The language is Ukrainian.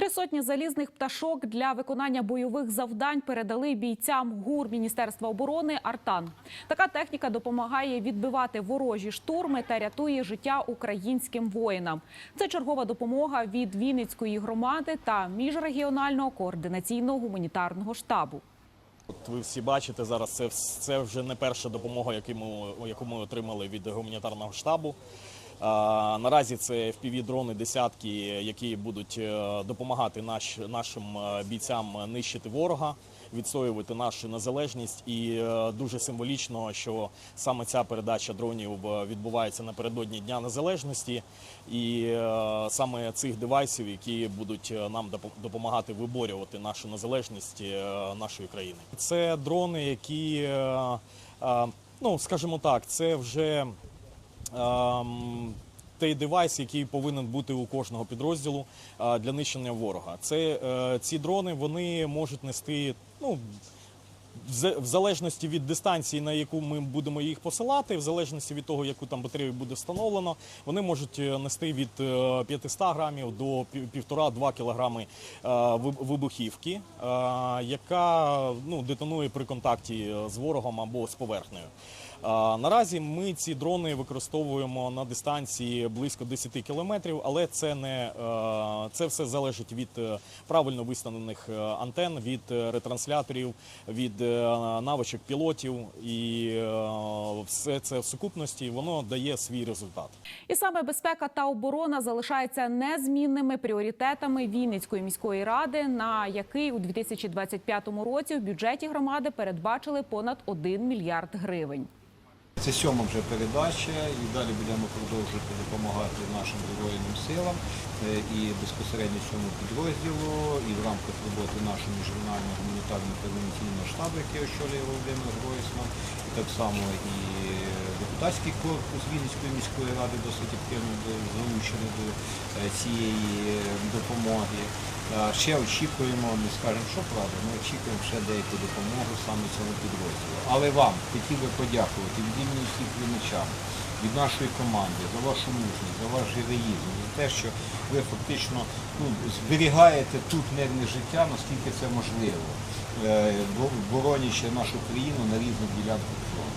Три сотні залізних пташок для виконання бойових завдань передали бійцям ГУР Міністерства оборони Артан. Така техніка допомагає відбивати ворожі штурми та рятує життя українським воїнам. Це чергова допомога від Вінницької громади та міжрегіонального координаційного гуманітарного штабу. От ви всі бачите зараз, це, це вже не перша допомога, яку ми, яку ми отримали від гуманітарного штабу. Наразі це FPV-дрони десятки, які будуть е, допомагати наш, нашим е, бійцям нищити ворога, відстоювати нашу незалежність. І е, дуже символічно, що саме ця передача дронів відбувається напередодні Дня Незалежності, і саме цих девайсів, які будуть нам допомагати виборювати нашу незалежність нашої країни. Це дрони, які, ну скажімо так, це вже той девайс, який повинен бути у кожного підрозділу е, для нищення ворога. Це е, ці дрони вони можуть нести ну. в залежності від дистанції, на яку ми будемо їх посилати, в залежності від того, яку там батарею буде встановлено, вони можуть е, нести від е, 500 грамів до пів- півтора-два кілограми вибухівки, яка ну, детонує при контакті з ворогом або з поверхнею. Наразі ми ці дрони використовуємо на дистанції близько 10 кілометрів, але це не е, це все залежить від е, правильно виставлених е, антен, від ретрансляторів, від навичок пілотів, і все це в сукупності воно дає свій результат. І саме безпека та оборона залишаються незмінними пріоритетами Вінницької міської ради, на який у 2025 році в бюджеті громади передбачили понад 1 мільярд гривень. Це сьома вже передача, і далі будемо продовжувати допомагати нашим Збройним силам е, і безпосередньо цьому підрозділу, і в рамках роботи нашого міжнародного гуманітарного превенційного штабу, який очолює Володимир Гройсман, і так само і депутатський корпус Вінницької міської ради досить активно залучений до е, цієї е, допомоги. Ще очікуємо, не скажемо, що правда, ми очікуємо ще деяку допомогу саме цьому підрозділу. Але вам хотів би подякувати від імені всіх вінничан, від нашої команди за вашу мужність, за ваш героїзм, за те, що ви фактично ну, зберігаєте тут мирне життя, наскільки це можливо, е, боронячи нашу країну на різних ділянках фронту.